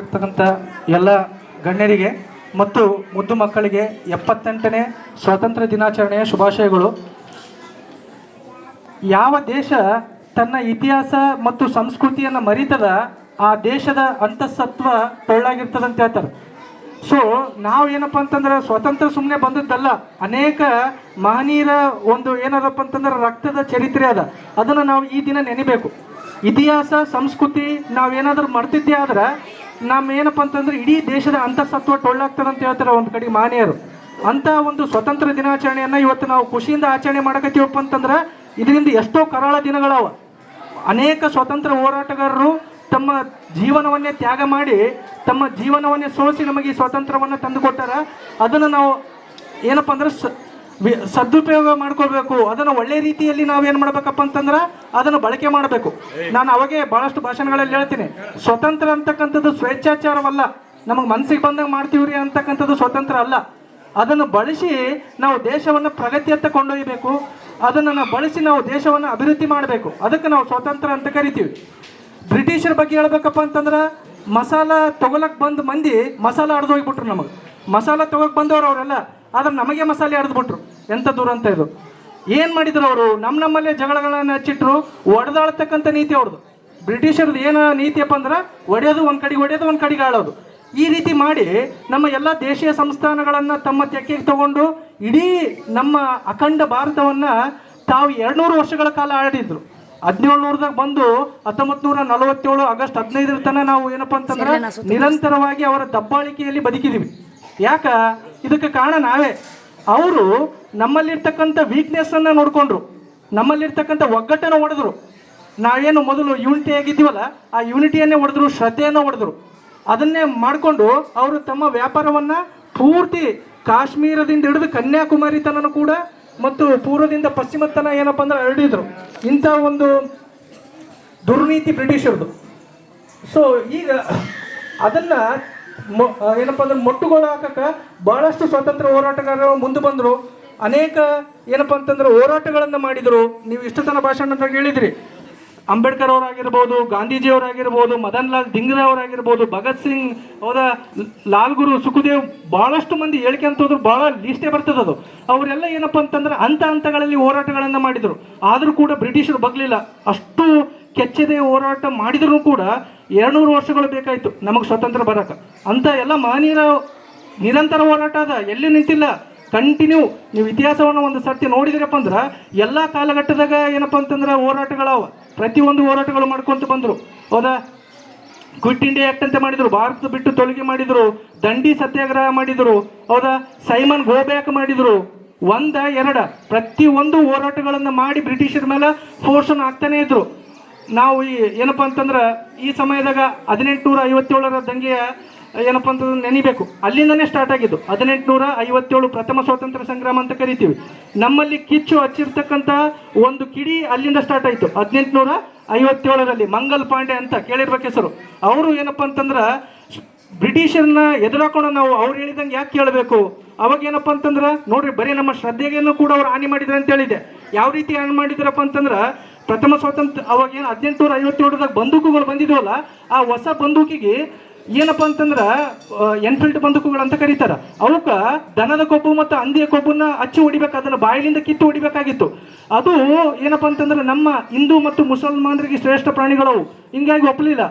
ಇರ್ತಕ್ಕಂಥ ಎಲ್ಲ ಗಣ್ಯರಿಗೆ ಮತ್ತು ಮುದ್ದು ಮಕ್ಕಳಿಗೆ ಎಪ್ಪತ್ತೆಂಟನೇ ಸ್ವಾತಂತ್ರ್ಯ ದಿನಾಚರಣೆಯ ಶುಭಾಶಯಗಳು. ಯಾವ ದೇಶ ತನ್ನ ಇತಿಹಾಸ ಮತ್ತು ಸಂಸ್ಕೃತಿಯನ್ನು ಮರಿತದ ಆ ದೇಶದ ಅಂತಸತ್ವ ಅಂತ ಹೇಳ್ತಾರೆ. ಸೊ ನಾವು ಏನಪ್ಪ ಅಂತಂದ್ರೆ ಸ್ವತಂತ್ರ ಸುಮ್ಮನೆ ಬಂದದ್ದಲ್ಲ, ಅನೇಕ ಮಹನೀಯರ ಒಂದು ಏನದಪ್ಪ ಅಂತಂದ್ರೆ ರಕ್ತದ ಚರಿತ್ರೆ ಅದ. ಅದನ್ನು ನಾವು ಈ ದಿನ ನೆನಿಬೇಕು. ಇತಿಹಾಸ, ಸಂಸ್ಕೃತಿ ನಾವೇನಾದರೂ ಮರ್ತಿದ್ದೆ ಆದ್ರೆ ನಮ್ಮ ಏನಪ್ಪ ಅಂತಂದ್ರೆ ಇಡೀ ದೇಶದ ಅಂತಸತ್ವ ಟೊಳ್ಳಾಗ್ತದೆ ಅಂತ ಹೇಳ್ತಾರೆ ಒಂದು ಕಡೆ ಮಾನ್ಯರು. ಅಂತ ಒಂದು ಸ್ವತಂತ್ರ ದಿನಾಚರಣೆಯನ್ನು ಇವತ್ತು ನಾವು ಖುಷಿಯಿಂದ ಆಚರಣೆ ಮಾಡಕತ್ತೀವಪ್ಪ ಅಂತಂದ್ರೆ ಇದರಿಂದ ಎಷ್ಟೋ ಕರಾಳ ದಿನಗಳವ. ಅನೇಕ ಸ್ವತಂತ್ರ ಹೋರಾಟಗಾರರು ತಮ್ಮ ಜೀವನವನ್ನೇ ತ್ಯಾಗ ಮಾಡಿ ತಮ್ಮ ಜೀವನವನ್ನೇ ಸೋಸಿ ನಮಗೆ ಈ ಸ್ವಾತಂತ್ರ್ಯವನ್ನು ತಂದುಕೊಟ್ಟಾರ ಅದನ್ನು ನಾವು ಏನಪ್ಪ ಅಂದ್ರೆ ಸ- ಸದುಪಯೋಗ ಮಾಡ್ಕೋಬೇಕು ಅದನ್ನು ಒಳ್ಳೆ ರೀತಿಯಲ್ಲಿ ನಾವೇನು ಮಾಡ್ಬೇಕಪ್ಪ ಅಂತಂದ್ರೆ ಅದನ್ನು ಬಳಕೆ ಮಾಡಬೇಕು. ನಾನು ಅವಾಗೆ ಭಾಳಷ್ಟು ಭಾಷಣಗಳಲ್ಲಿ ಹೇಳ್ತೀನಿ. ಸ್ವತಂತ್ರ ಅಂತಕ್ಕಂಥದ್ದು ಸ್ವೇಚ್ಛಾಚಾರವಲ್ಲ. ನಮಗೆ ಮನಸ್ಸಿಗೆ ಬಂದಂಗೆ ಮಾಡ್ತೀವ್ರಿ ಅಂತಕ್ಕಂಥದ್ದು ಸ್ವತಂತ್ರ ಅಲ್ಲ. ಅದನ್ನು ಬಳಸಿ ನಾವು ದೇಶವನ್ನು ಪ್ರಗತಿಯತ್ತ ಕೊಂಡೊಯ್ಯಬೇಕು ಅದನ್ನು ನಾವು ಬಳಸಿ ನಾವು ದೇಶವನ್ನು ಅಭಿವೃದ್ಧಿ ಮಾಡಬೇಕು. ಅದಕ್ಕೆ ನಾವು ಸ್ವತಂತ್ರ ಅಂತ ಕರಿತೀವಿ. ಬ್ರಿಟಿಷರ ಬಗ್ಗೆ ಹೇಳ್ಬೇಕಪ್ಪ ಅಂತಂದ್ರೆ ಮಸಾಲ ತಗೊಳಕ್ ಬಂದ ಮಂದಿ ಮಸಾಲ ಅಡ್ದೋಗ್ಬಿಟ್ರು ನಮಗೆ. ಮಸಾಲ ತಗೋಕ್ ಬಂದವ್ರು ಅವರೆಲ್ಲ. ಆದ್ರೆ ನಮಗೆ ಮಸಾಲೆ ಹರಿದ್ಬಿಟ್ರು ಎಂಥ ದೂರ ಅಂತ ಇದು. ಏನು ಮಾಡಿದ್ರು ಅವರು? ನಮ್ಮ ನಮ್ಮಲ್ಲೇ ಜಗಳಗಳನ್ನು ಹಚ್ಚಿಟ್ರು ಒಡೆದಾಳ್ತಕ್ಕಂಥ ನೀತಿ ಅವ್ರದ್ದು ಬ್ರಿಟಿಷರದ್ದು ಏನು ನೀತಿಯಪ್ಪ ಅಂದ್ರೆ ಒಡೆಯೋದು ಒಂದು ಕಡೆಗೆ ಒಡೆಯೋದು ಒಂದು ಕಡೆಗೆ ಆಳೋದು. ಈ ರೀತಿ ಮಾಡಿ ನಮ್ಮ ಎಲ್ಲ ದೇಶೀಯ ಸಂಸ್ಥಾನಗಳನ್ನು ತಮ್ಮ ತೆಕ್ಕೆಗೆ ತಗೊಂಡು ಇಡೀ ನಮ್ಮ ಅಖಂಡ ಭಾರತವನ್ನು ತಾವು ಎರಡುನೂರು ವರ್ಷಗಳ ಕಾಲ ಆಡಿದ್ರು ಹದಿನೇಳು ನೂರದಾಗ ಬಂದು ಹತ್ತೊಂಬತ್ತು ನೂರ ನಲವತ್ತೇಳು ಆಗಸ್ಟ್ ಹದಿನೈದರ ತನಕ ನಾವು ಏನಪ್ಪ ಅಂತಂದ್ರೆ ನಿರಂತರವಾಗಿ ಅವರ ದಬ್ಬಾಳಿಕೆಯಲ್ಲಿ ಬದುಕಿದೀವಿ. ಯಾಕ? ಇದಕ್ಕೆ ಕಾರಣ ನಾವೇ. ಅವರು ನಮ್ಮಲ್ಲಿರ್ತಕ್ಕಂಥ ವೀಕ್ನೆಸ್ಸನ್ನು ನೋಡಿಕೊಂಡ್ರು. ನಮ್ಮಲ್ಲಿರ್ತಕ್ಕಂಥ ಒಗ್ಗಟ್ಟನ್ನು ಹೊಡೆದ್ರು ನಾವೇನು ಮೊದಲು ಯೂನಿಟಿ ಆಗಿದ್ದೀವಲ್ಲ, ಆ ಯೂನಿಟಿಯನ್ನೇ ಹೊಡೆದ್ರು ಶ್ರದ್ಧೆಯನ್ನು ಹೊಡೆದ್ರು ಅದನ್ನೇ ಮಾಡಿಕೊಂಡು ಅವರು ತಮ್ಮ ವ್ಯಾಪಾರವನ್ನು ಪೂರ್ತಿ ಕಾಶ್ಮೀರದಿಂದ ಹಿಡಿದು ಕನ್ಯಾಕುಮಾರಿ ತನನು ಕೂಡ ಮತ್ತು ಪೂರ್ವದಿಂದ ಪಶ್ಚಿಮ ತನ ಏನಪ್ಪ ಅಂದ್ರೆ ಹರಡಿದ್ರು. ಇಂಥ ಒಂದು ದುರ್ನೀತಿ ಬ್ರಿಟಿಷರದು. ಸೊ ಈಗ ಅದನ್ನ ಏನಪ್ಪ ಅಂದ್ರೆ ಮೊಟ್ಟುಗೋಲು ಹಾಕಕ್ಕೆ ಬಹಳಷ್ಟು ಸ್ವಾತಂತ್ರ್ಯ ಹೋರಾಟಗಾರರು ಮುಂದೆ ಬಂದರು. ಅನೇಕ ಏನಪ್ಪ ಅಂತಂದ್ರೆ ಹೋರಾಟಗಳನ್ನು ಮಾಡಿದರು. ನೀವು ಇಷ್ಟು ತನ ಅಂತ ಹೇಳಿದ್ರಿ. ಅಂಬೇಡ್ಕರ್ ಅವರಾಗಿರ್ಬೋದು ಗಾಂಧೀಜಿಯವರಾಗಿರ್ಬೋದು ಮದನ್ ಲಾಲ್ ಧಿಂಗ್ರಾ ಅವರಾಗಿರ್ಬೋದು, ಭಗತ್ ಸಿಂಗ್ ಅವರ ಲಾಲ್ ಗುರು ಸುಖದೇವ್ ಬಹಳಷ್ಟು ಮಂದಿ ಹೇಳ್ಕೊಂತ ಹೋದ್ರು ಬಹಳ ಲೀಸ್ಟೇ ಬರ್ತದೆ ಅದು. ಅವರೆಲ್ಲ ಏನಪ್ಪ ಅಂತಂದ್ರೆ ಹಂತ ಹಂತಗಳಲ್ಲಿ ಹೋರಾಟಗಳನ್ನು ಮಾಡಿದರು. ಆದರೂ ಕೂಡ ಬ್ರಿಟಿಷರು ಬಗ್ಲಿಲ್ಲ. ಅಷ್ಟು ಕೆಚ್ಚದೆ ಹೋರಾಟ ಮಾಡಿದರೂ ಕೂಡ ಎರಡ್ನೂರು ವರ್ಷಗಳು ಬೇಕಾಯಿತು ನಮಗೆ ಸ್ವತಂತ್ರ ಬರಕ್ಕೆ ಅಂತ ಎಲ್ಲ ಮಹನೀಯರ ನಿರಂತರ ಹೋರಾಟ ಅದ. ಎಲ್ಲಿ ನಿಂತಿಲ್ಲ? ಕಂಟಿನ್ಯೂ ನೀವು ಇತಿಹಾಸವನ್ನು ಒಂದು ಸರ್ತಿ ನೋಡಿದಿರಪ್ಪ ಅಂದ್ರೆ ಎಲ್ಲ ಕಾಲಘಟ್ಟದಾಗ ಏನಪ್ಪ ಅಂತಂದ್ರೆ ಹೋರಾಟಗಳವ. ಪ್ರತಿಯೊಂದು ಹೋರಾಟಗಳು ಮಾಡ್ಕೊಂತ ಬಂದರು. ಹೌದಾ? ಕ್ವಿಟ್ ಇಂಡಿಯಾ ಆಕ್ಟ್ ಅಂತ ಮಾಡಿದ್ರು. ಭಾರತ ಬಿಟ್ಟು ತೊಲಗಿ ಮಾಡಿದ್ರು. ದಂಡಿ ಸತ್ಯಾಗ್ರಹ ಮಾಡಿದ್ರು. ಹೌದಾ? ಸೈಮನ್ ಗೋಬ್ಯಾಕ್ ಮಾಡಿದ್ರು. ಒಂದ, ಎರಡ. ಪ್ರತಿಯೊಂದು ಹೋರಾಟಗಳನ್ನು ಮಾಡಿ ಬ್ರಿಟಿಷರ ಮೇಲೆ ಫೋರ್ಸನ್ನು ಹಾಕ್ತಾನೆ ಇದ್ರು. ನಾವು ಈ ಏನಪ್ಪ ಅಂತಂದ್ರೆ ಈ ಸಮಯದಾಗ ಹದಿನೆಂಟುನೂರ ಐವತ್ತೇಳರ ದಂಗೆಯ ಏನಪ್ಪ ಅಂತಂದ್ರೆ ನೆನಿಬೇಕು. ಅಲ್ಲಿಂದನೇ ಸ್ಟಾರ್ಟ್ ಆಗಿದ್ದು. ಹದಿನೆಂಟುನೂರ ಐವತ್ತೇಳು ಪ್ರಥಮ ಸ್ವಾತಂತ್ರ್ಯ ಸಂಗ್ರಾಮ ಅಂತ ಕರಿತೀವಿ. ನಮ್ಮಲ್ಲಿ ಕಿಚ್ಚು ಹಚ್ಚಿರ್ತಕ್ಕಂಥ ಒಂದು ಕಿಡಿ ಅಲ್ಲಿಂದ ಸ್ಟಾರ್ಟ್ ಆಯಿತು. ಹದಿನೆಂಟುನೂರ ಐವತ್ತೇಳರಲ್ಲಿ ಮಂಗಲ್ ಪಾಂಡೆ ಅಂತ ಕೇಳಿರ್ಬೇಕು ಹೆಸರು. ಅವರು ಏನಪ್ಪ ಅಂತಂದ್ರೆ ಬ್ರಿಟಿಷರನ್ನ ಎದುರಾಕೊಂಡು ನಾವು, ಅವ್ರು ಹೇಳಿದಂಗೆ ಯಾಕೆ ಕೇಳಬೇಕು? ಅವಾಗ ಏನಪ್ಪ ಅಂತಂದ್ರೆ, ನೋಡ್ರಿ ಬರೀ ನಮ್ಮ ಶ್ರದ್ಧೆಗೇನು ಕೂಡ ಅವ್ರು ಹಾನಿ ಮಾಡಿದ್ರು ಅಂತ ಹೇಳಿದೆ. ಯಾವ ರೀತಿ ಹಾನಿ ಮಾಡಿದ್ರಪ್ಪ ಅಂತಂದ್ರೆ ಪ್ರಥಮ ಸ್ವಾತಂತ್ರ್ಯ, ಅವಾಗ ಏನು ಹದಿನೆಂಟುನೂರ ಐವತ್ತೇಳರಾಗ ಬಂದೂಕುಗಳು ಬಂದಿದ್ವಲ್ಲ, ಆ ಹೊಸ ಬಂದೂಕಿಗೆ ಏನಪ್ಪ ಅಂತಂದ್ರೆ ಎನ್ಫೀಲ್ಡ್ ಬಂದೂಕುಗಳು ಅಂತ ಕರೀತಾರೆ. ಅವಕ್ಕ ದನದ ಕೊಬ್ಬು ಮತ್ತು ಹಂದಿಯ ಕೊಬ್ಬನ್ನ ಹಚ್ಚಿ ಹೊಡಿಬೇಕು, ಅದನ್ನು ಬಾಯಿಲಿಂದ ಕಿತ್ತು ಹೊಡಿಬೇಕಾಗಿತ್ತು. ಅದು ಏನಪ್ಪ ಅಂತಂದ್ರೆ ನಮ್ಮ ಹಿಂದೂ ಮತ್ತು ಮುಸಲ್ಮಾನರಿಗೆ ಶ್ರೇಷ್ಠ ಪ್ರಾಣಿಗಳವು. ಹಿಂಗಾಗಿ ಒಪ್ಪಲಿಲ್ಲ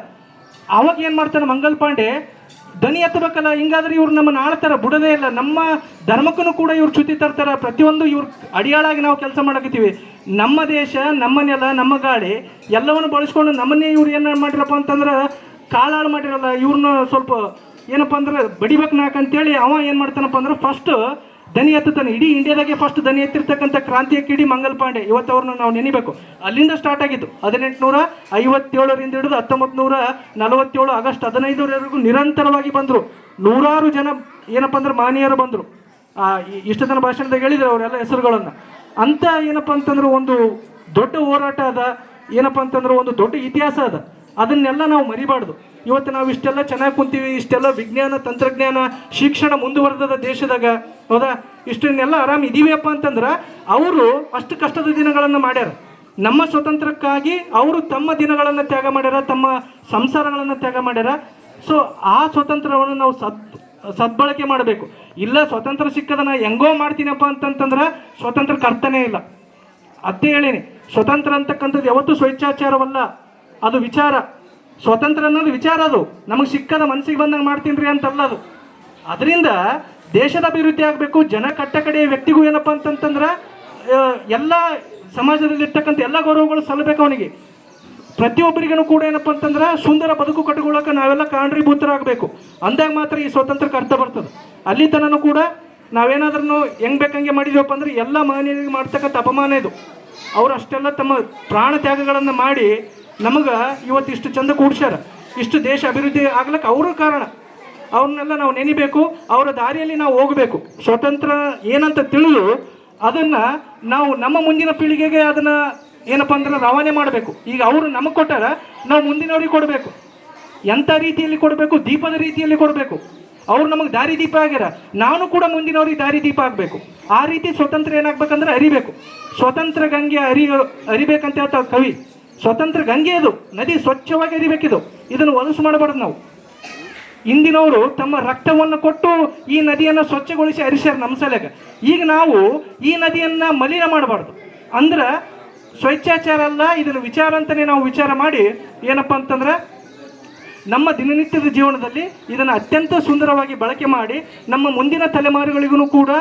ಅವಾಗ ಏನು ಮಾಡ್ತಾನೆ ಮಂಗಲ್ ಪಾಂಡೆ ದನಿ ಎತ್ತಬೇಕಲ್ಲ ಹಿಂಗಾದ್ರೆ ಇವ್ರು ನಮ್ಮನ್ನು ಆಳ್ತಾರ, ಬುಡದೇ ಇಲ್ಲ. ನಮ್ಮ ಧರ್ಮಕ್ಕೂ ಕೂಡ ಇವ್ರು ಚ್ಯುತಿ ತರ್ತಾರ. ಪ್ರತಿಯೊಂದು ಇವ್ರು ಅಡಿಯಾಳಾಗಿ ನಾವು ಕೆಲಸ ಮಾಡಕತ್ತೀವಿ. ನಮ್ಮ ದೇಶ, ನಮ್ಮ ನಮ್ಮ ಗಾಳಿ ಎಲ್ಲವನ್ನು ಬಳಸ್ಕೊಂಡು ನಮ್ಮನ್ನೇ ಇವ್ರು ಏನು ಮಾಡಿರಪ್ಪ ಅಂತಂದ್ರೆ ಕಾಳಾಳು ಮಾಡಿರಲ್ಲ ಇವ್ರನ್ನ ಸ್ವಲ್ಪ ಏನಪ್ಪ ಅಂದ್ರೆ ಬಡಿಬೇಕು ನಾಕಂತೇಳಿ ಅವ ಏನು ಮಾಡ್ತಾನಪ್ಪ ಅಂದ್ರೆ ಫಸ್ಟ್ ದನಿ ಎತ್ತಾನೆ ಇಡೀ ಇಂಡಿಯಾದಾಗೆ ಫಸ್ಟ್ ದನಿ ಎತ್ತಿರ್ತಕ್ಕಂಥ ಕ್ರಾಂತಿಯ ಕಿಡಿ ಮಂಗಲ್ ಪಾಂಡೆ. ಇವತ್ತು ಅವ್ರನ್ನ ನಾವು ನೆನಿಬೇಕು. ಅಲ್ಲಿಂದ ಸ್ಟಾರ್ಟ್ ಆಗಿದ್ದು ಹದಿನೆಂಟುನೂರ ಐವತ್ತೇಳರಿಂದ ಹಿಡಿದು ಹತ್ತೊಂಬತ್ತು ನೂರ ನಲವತ್ತೇಳು ಆಗಸ್ಟ್ ಹದಿನೈದರವರೆಗೂ ನಿರಂತರವಾಗಿ ಬಂದರು. ನೂರಾರು ಜನ ಏನಪ್ಪ ಅಂದ್ರೆ ಮಾನೀಯರು ಬಂದರು. ಇಷ್ಟು ಜನ ಭಾಷಣದಾಗ ಹೇಳಿದ್ರು ಅವರೆಲ್ಲ ಹೆಸರುಗಳನ್ನು. ಅಂತ ಏನಪ್ಪ ಅಂತಂದ್ರೆ ಒಂದು ದೊಡ್ಡ ಹೋರಾಟ ಅದ. ಏನಪ್ಪ ಅಂತಂದ್ರೆ ಒಂದು ದೊಡ್ಡ ಇತಿಹಾಸ ಅದ. ಅದನ್ನೆಲ್ಲ ನಾವು ಮರಿಬಾರ್ದು. ಇವತ್ತು ನಾವು ಇಷ್ಟೆಲ್ಲ ಚೆನ್ನಾಗಿ ಕುಂತೀವಿ, ಇಷ್ಟೆಲ್ಲ ವಿಜ್ಞಾನ, ತಂತ್ರಜ್ಞಾನ, ಶಿಕ್ಷಣ ಮುಂದುವರೆದ ದೇಶದಾಗ ಹೌದಾ? ಇಷ್ಟನ್ನೆಲ್ಲ ಆರಾಮ್ ಇದೀವಿಯಪ್ಪ ಅಂತಂದ್ರೆ ಅವರು ಅಷ್ಟು ಕಷ್ಟದ ದಿನಗಳನ್ನು ಮಾಡ್ಯಾರ. ನಮ್ಮ ಸ್ವತಂತ್ರಕ್ಕಾಗಿ ಅವರು ತಮ್ಮ ದಿನಗಳನ್ನು ತ್ಯಾಗ ಮಾಡ್ಯಾರ, ತಮ್ಮ ಸಂಸಾರಗಳನ್ನು ತ್ಯಾಗ ಮಾಡ್ಯಾರ. ಸೊ ಆ ಸ್ವತಂತ್ರವನ್ನು ನಾವು ಸದ್, ಸದ್ಬಳಕೆ ಮಾಡಬೇಕು. ಇಲ್ಲ ಸ್ವತಂತ್ರ ಸಿಕ್ಕದ ನಾ ಹೆಂಗೋ ಮಾಡ್ತೀನಪ್ಪ ಅಂತಂತಂದ್ರೆ ಸ್ವತಂತ್ರಕ್ಕೆ ಅರ್ಥನೇ ಇಲ್ಲ. ಅದೇ ಹೇಳೀನಿ, ಸ್ವತಂತ್ರ ಅಂತಕ್ಕಂಥದ್ದು ಯಾವತ್ತೂ ಸ್ವೇಚ್ಛಾಚಾರವಲ್ಲ. ಅದು ವಿಚಾರ. ಸ್ವತಂತ್ರ ಅನ್ನೋದು ವಿಚಾರ ಅದು. ನಮಗೆ ಸಿಕ್ಕದ ಮನಸ್ಸಿಗೆ ಬಂದಂಗೆ ಮಾಡ್ತೀನಿ ರೀ ಅಂತಲ್ಲ ಅದು. ಅದರಿಂದ ದೇಶದ ಅಭಿವೃದ್ಧಿ ಆಗಬೇಕು, ಜನ ಕಟ್ಟ ಕಡೆಯ ವ್ಯಕ್ತಿಗೂ ಏನಪ್ಪ ಅಂತಂತಂದ್ರೆ ಎಲ್ಲ ಸಮಾಜದಲ್ಲಿರ್ತಕ್ಕಂಥ ಎಲ್ಲ ಗೌರವಗಳು ಸಲ್ಲಬೇಕು ಅವನಿಗೆ. ಪ್ರತಿಯೊಬ್ಬರಿಗೂ ಕೂಡ ಏನಪ್ಪ ಅಂತಂದ್ರೆ, ಸುಂದರ ಬದುಕು ಕಟ್ಟಿಕೊಳ್ಳೋಕೆ ನಾವೆಲ್ಲ ಕಾರಣೀಭೂತರಾಗಬೇಕು ಅಂದಾಗ ಮಾತ್ರ ಈ ಸ್ವಾತಂತ್ರ್ಯಕ್ಕೆ ಅರ್ಥ ಬರ್ತದೆ. ಅಲ್ಲಿ ತನೂ ಕೂಡ ನಾವೇನಾದ್ರೂ ಹೆಂಗ್ ಬೇಕಂಗೆ ಮಾಡಿದ್ವಪ್ಪ ಅಂದ್ರೆ, ಎಲ್ಲ ಮಹನೀಯರಿಗೆ ಮಾಡ್ತಕ್ಕಂಥ ಅಪಮಾನ ಇದು. ಅವ್ರು ಅಷ್ಟೆಲ್ಲ ತಮ್ಮ ಪ್ರಾಣ ತ್ಯಾಗಗಳನ್ನು ಮಾಡಿ ನಮಗೆ ಇವತ್ತು ಇಷ್ಟು ಚಂದ ಕೂಡ್ಸ್ಯಾರ. ಇಷ್ಟು ದೇಶ ಅಭಿವೃದ್ಧಿ ಆಗ್ಲಿಕ್ಕೆ ಅವರು ಕಾರಣ. ಅವ್ರನ್ನೆಲ್ಲ ನಾವು ನೆನಿಬೇಕು, ಅವರ ದಾರಿಯಲ್ಲಿ ನಾವು ಹೋಗಬೇಕು. ಸ್ವತಂತ್ರ ಏನಂತ ತಿಳಿದು ಅದನ್ನ ನಾವು ನಮ್ಮ ಮುಂದಿನ ಪೀಳಿಗೆಗೆ ಅದನ್ನ ಏನಪ್ಪ ಅಂದ್ರೆ ರವಾನೆ ಮಾಡಬೇಕು. ಈಗ ಅವರು ನಮಗೆ ಕೊಟ್ಟಾರ, ನಾವು ಮುಂದಿನವ್ರಿಗೆ ಕೊಡಬೇಕು. ಎಂಥ ರೀತಿಯಲ್ಲಿ ಕೊಡಬೇಕು? ದೀಪದ ರೀತಿಯಲ್ಲಿ ಕೊಡಬೇಕು. ಅವ್ರು ನಮಗೆ ದಾರಿ ದೀಪ ಆಗ್ಯಾರ, ನಾನು ಕೂಡ ಮುಂದಿನವ್ರಿಗೆ ದಾರಿ ದೀಪ ಆಗಬೇಕು. ಆ ರೀತಿ ಸ್ವತಂತ್ರ ಏನಾಗಬೇಕಂದ್ರೆ ಅರಿಬೇಕು. ಸ್ವತಂತ್ರ ಗಂಗೆ ಅರಿ ಅರಿಬೇಕಂತ ಹೇಳ್ತಾವ ಕವಿ. ಸ್ವತಂತ್ರ ಗಂಗೆ ಅದು, ನದಿ ಸ್ವಚ್ಛವಾಗಿ ಅರಿಬೇಕಿದು. ಇದನ್ನು ಹೊಲಸು ಮಾಡಬಾರ್ದು ನಾವು. ಇಂದಿನವರು ತಮ್ಮ ರಕ್ತವನ್ನು ಕೊಟ್ಟು ಈ ನದಿಯನ್ನು ಸ್ವಚ್ಛಗೊಳಿಸಿ ಹರಿಸ್ಯಾರ ನಮ್ಮ ಸಲಗ. ಈಗ ನಾವು ಈ ನದಿಯನ್ನು ಮಲಿನ ಮಾಡಬಾರ್ದು. ಅಂದ್ರೆ ಸ್ವಚ್ಛಾಚಾರ ಅಲ್ಲ, ಇದನ್ನು ವಿಚಾರ ಅಂತಲೇ ನಾವು ವಿಚಾರ ಮಾಡಿ ಏನಪ್ಪ ಅಂತಂದ್ರೆ ನಮ್ಮ ದಿನನಿತ್ಯದ ಜೀವನದಲ್ಲಿ ಇದನ್ನು ಅತ್ಯಂತ ಸುಂದರವಾಗಿ ಬಳಕೆ ಮಾಡಿ ನಮ್ಮ ಮುಂದಿನ ತಲೆಮಾರುಗಳಿಗೂ ಕೂಡ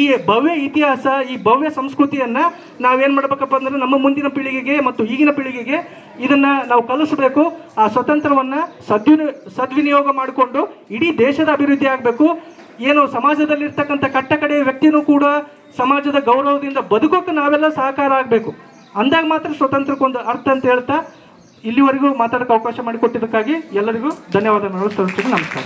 ಈ ಭವ್ಯ ಇತಿಹಾಸ, ಈ ಭವ್ಯ ಸಂಸ್ಕೃತಿಯನ್ನು ನಾವೇನು ಮಾಡಬೇಕಪ್ಪ ಅಂದ್ರೆ ನಮ್ಮ ಮುಂದಿನ ಪೀಳಿಗೆಗೆ ಮತ್ತು ಈಗಿನ ಪೀಳಿಗೆಗೆ ಇದನ್ನು ನಾವು ಕಲಿಸಬೇಕು, ಆ ಸ್ವತಂತ್ರವನ್ನು ಸದ್ವಿನ ಸದ್ವಿನಿಯೋಗ ಮಾಡಿಕೊಂಡು ಇಡೀ ದೇಶದ ಅಭಿವೃದ್ಧಿ ಆಗಬೇಕು. ಏನು ಸಮಾಜದಲ್ಲಿರ್ತಕ್ಕಂಥ ಕಟ್ಟ ಕಡೆಯ ವ್ಯಕ್ತಿನೂ ಕೂಡ ಸಮಾಜದ ಗೌರವದಿಂದ ಬದುಕೋಕೆ ನಾವೆಲ್ಲ ಸಹಕಾರ ಆಗಬೇಕು. ಅಂದಾಗ ಮಾತ್ರ ಸ್ವತಂತ್ರಕ್ಕೊಂದು ಅರ್ಥ ಅಂತ ಹೇಳ್ತಾ ಇಲ್ಲಿವರೆಗೂ ಮಾತಾಡೋಕೆ ಅವಕಾಶ ಮಾಡಿಕೊಟ್ಟಿದ್ದಕ್ಕಾಗಿ ಎಲ್ಲರಿಗೂ ಧನ್ಯವಾದಗಳು. ಸಲ್ಲಿಸ್ತೀನಿ ನಮಸ್ಕಾರ.